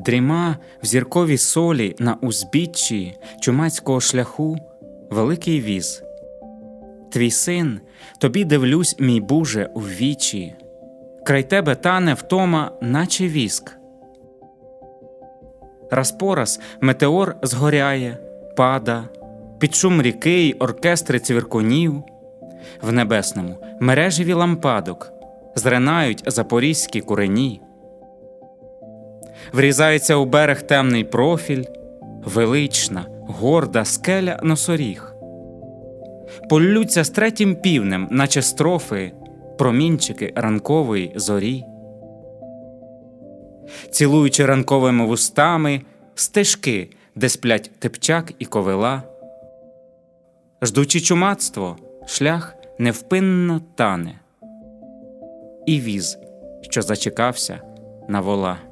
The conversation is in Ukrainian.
Дріма в зірковій солі на узбіччі чумацького шляху великий віз. Твій син, тобі дивлюсь, мій Боже, у вічі, край тебе тане втома, наче віск. Раз по раз метеор згоряє, пада, під шум ріки й оркестри цвіркунів, в небесному мережеві лампадок зринають запорізькі курені. Врізається у берег темний профіль, велична, горда скеля носоріг. Полються з третім півнем, наче строфи, промінчики ранкової зорі. Цілуючи ранковими вустами стежки, де сплять тепчак і ковила. Ждучи чумацтво, шлях невпинно тане, і віз, що зачекався на вола.